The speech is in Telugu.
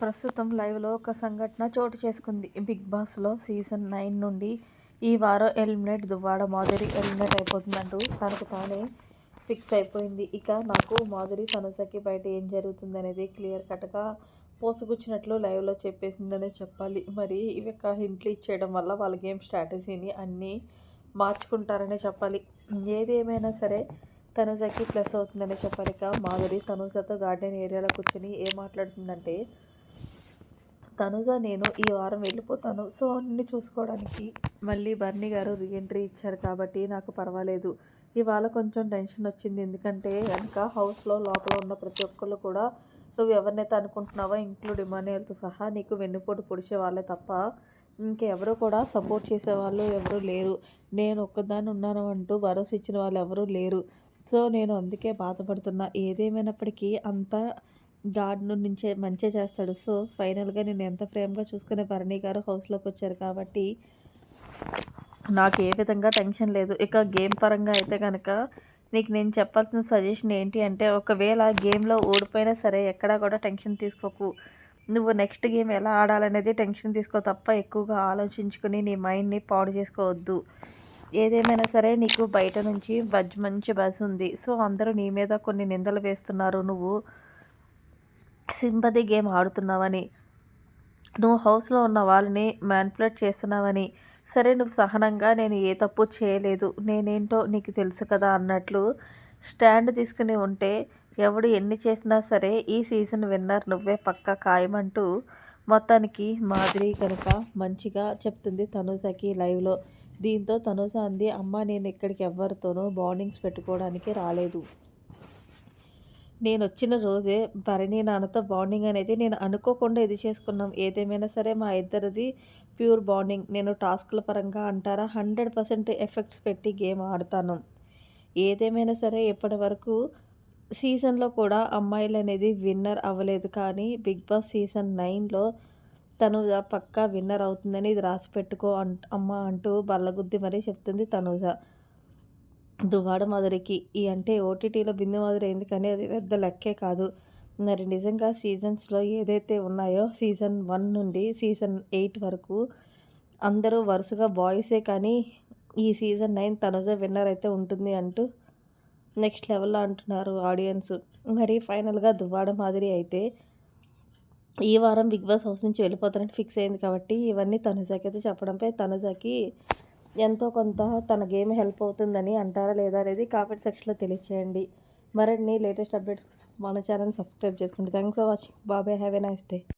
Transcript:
ప్రస్తుతం లైవ్లో ఒక సంఘటన చోటు చేసుకుంది. బిగ్ బాస్లో సీజన్ నైన్ నుండి ఈ వారం ఎలిమినేట్ దువ్వాడ మాధురి ఎలిమినేట్ అయిపోతుందంటూ తనకు తానే ఫిక్స్ అయిపోయింది. ఇక నాకు మాధురి తనుసకి బయట ఏం జరుగుతుంది అనేది క్లియర్ కట్గా పోసుగుచ్చినట్లు లైవ్లో చెప్పేసిందనే చెప్పాలి. మరి ఇవి ఒక హింట్లు ఇచ్చేయడం వల్ల వాళ్ళ గేమ్ స్ట్రాటజీని అన్నీ మార్చుకుంటారనే చెప్పాలి. ఏది ఏమైనా సరే తనుజకి ప్లస్ అవుతుందనే చెప్పాలి. ఇక మాధురి తనుజతో గార్డెన్ ఏరియాలో కూర్చొని ఏం మాట్లాడుతుందంటే తనుజ నేను ఈ వారం వెళ్ళిపోతాను. సో అన్ని చూసుకోవడానికి మళ్ళీ బర్నీ గారు రీఎంట్రీ ఇచ్చారు కాబట్టి నాకు పర్వాలేదు. ఇవాళ కొంచెం టెన్షన్ వచ్చింది. ఎందుకంటే కనుక హౌస్లో లోపల ఉన్న ప్రతి ఒక్కళ్ళు కూడా నువ్వు ఎవరినైతే అనుకుంటున్నావో ఇంక్లూడ్ ఇమానియల్తో సహా నీకు వెన్నుపోటు పొడిచే వాళ్ళే తప్ప ఇంకెవరు కూడా సపోర్ట్ చేసేవాళ్ళు ఎవరు లేరు. నేను ఒక్కదాన్ని ఉన్నాను అంటూ భరోసా ఇచ్చిన వాళ్ళు ఎవరూ లేరు. సో నేను అందుకే బాధపడుతున్నా. ఏదేమైనప్పటికీ అంతా గాడ్ నుంచే మంచిగా చేస్తాడు. సో ఫైనల్గా నేను ఎంత ప్రేమగా చూసుకునే భరణి గారు హౌస్లోకి వచ్చారు కాబట్టి నాకు ఏ విధంగా టెన్షన్ లేదు. ఇక గేమ్ పరంగా అయితే కనుక నీకు నేను చెప్పాల్సిన సజెషన్ ఏంటి అంటే ఒకవేళ గేమ్లో ఓడిపోయినా సరే ఎక్కడా కూడా టెన్షన్ తీసుకోకు. నువ్వు నెక్స్ట్ గేమ్ ఎలా ఆడాలనేది టెన్షన్ తీసుకో తప్ప ఎక్కువగా ఆలోచించుకుని నీ మైండ్ని పాడు చేసుకోవద్దు. ఏదేమైనా సరే నీకు బయట నుంచి బజ్ మంచి బజ్ ఉంది. సో అందరూ నీ మీద కొన్ని నిందలు వేస్తున్నారు. నువ్వు సింపతి గేమ్ ఆడుతున్నావని నువ్వు హౌస్లో ఉన్న వాళ్ళని మ్యాన్పులేట్ చేస్తున్నావని సరే నువ్వు సహనంగా నేను ఏ తప్పు చేయలేదు నేనేంటో నీకు తెలుసు కదా అన్నట్లు స్టాండ్ తీసుకుని ఉంటే ఎవడు ఎన్ని చేసినా సరే ఈ సీజన్ విన్నర్ నువ్వే పక్క ఖాయమంటూ మొత్తానికి మాదిరి కనుక మంచిగా చెప్తుంది తనుజకి లైవ్లో. దీంతో తనుజ అంది అమ్మ నేను ఇక్కడికి ఎవరితోనూ బాండింగ్స్ పెట్టుకోవడానికి రాలేదు. నేను వచ్చిన రోజే భరణి నాన్నతో బాండింగ్ అనేది నేను అనుకోకుండా ఇది చేసుకున్నాం. ఏదేమైనా సరే మా ఇద్దరిది ప్యూర్ బాండింగ్ నేను టాస్క్ల పరంగా అంటారా? హండ్రెడ్ పర్సెంట్ ఎఫెక్ట్స్ పెట్టి గేమ్ ఆడతాను. ఏదేమైనా సరే ఇప్పటి వరకు సీజన్లో కూడా అమ్మాయిలు అనేది విన్నర్ అవ్వలేదు కానీ బిగ్ బాస్ సీజన్ నైన్లో తనుజ పక్కా విన్నర్ అవుతుందని ఇది రాసి పెట్టుకో అంట అమ్మ అంటూ బల్లగుద్ది మరీ చెప్తుంది తనూజ. దువ్వాడ మాదిరికి ఈ అంటే ఓటీటీలో బిందు మాదిరి అయింది కానీ అది పెద్ద లెక్కే కాదు. మరి నిజంగా సీజన్స్లో ఏదైతే ఉన్నాయో సీజన్ వన్ నుండి సీజన్ ఎయిట్ వరకు అందరూ వరుసగా బాయ్సే కానీ ఈ సీజన్ నైన్ తనుజ విన్నర్ అయితే ఉంటుంది అంటూ నెక్స్ట్ లెవెల్లో అంటున్నారు ఆడియన్స్. మరి ఫైనల్గా దువ్వాడ మాదిరి అయితే ఈ వారం బిగ్ బాస్ హౌస్ నుంచి వెళ్ళిపోతారని ఫిక్స్ అయింది కాబట్టి ఇవన్నీ తనుజాకి అయితే చెప్పడంపై తనుజాకి ఎంతో కొంత తన గేమ్ హెల్ప్ అవుతుందని అంటారా లేదా అనేది కామెంట్ సెక్షన్లో తెలియచేయండి. మరిన్ని లేటెస్ట్ అప్డేట్స్ మన ఛానల్ సబ్స్క్రైబ్ చేసుకోండి థ్యాంక్స్ ఫర్ వాచింగ్. బాబాయ్ హ్యావ్ ఎ నైస్ డే.